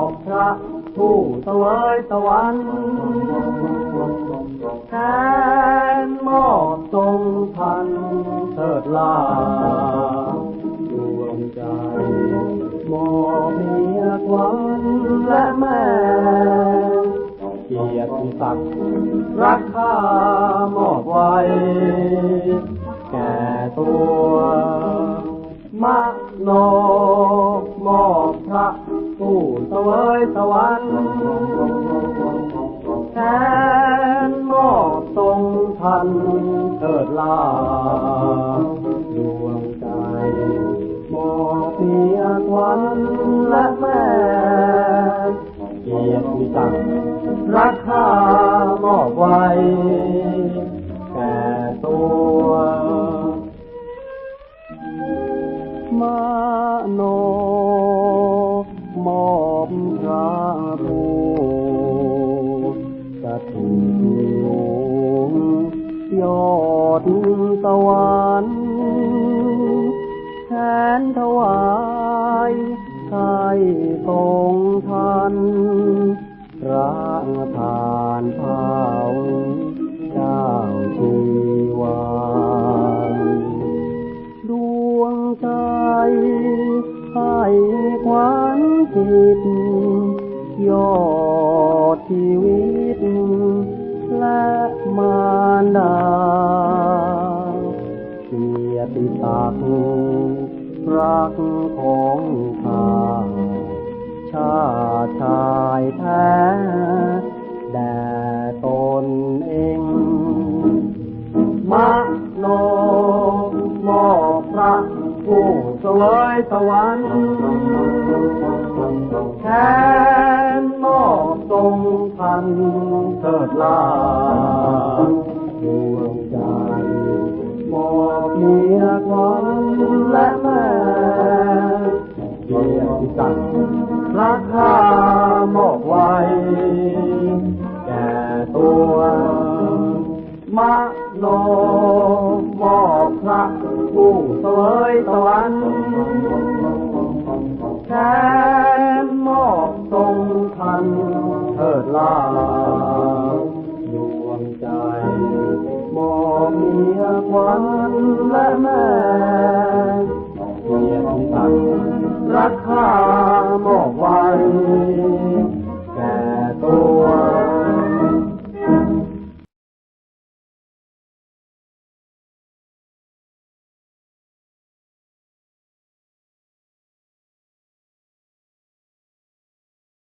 อบพระผู้เสวยสวรรค์แทนมอบทรงพันเถิดลาดวงใจมอบเมียควันและแม่เกียรติศักดิ์รักข้ามอบไว้ แก่ตัวมโน วยสวรรค์แทนมอบทรงทันเถิดลาดวงใจมอบเพียงวันและแม่เกียรติศักดิ์รักข้ามอบไว้แก่ตัวมาโนมอ ยอดตะวันแทนถวายไทยทรงทันพระทานเผาเจ้าชีวานดวงใจให้ควันจิต ชายแท้แด่ตนเองมโนมอบพระผู้สวยสวรรค์แทนมอบทรงพันเถิดลาดวงใจมอบเมียควั กียรติศักดิ์ราคามอบไว้ แก่ตัวมโนมอบพระผู้เสวยสวรรค์แทนมอบทรงทันเถิดลาดวงใจ มอบเมียควันและแม่เกียรติศักดิ์ ราคาหมอกไว้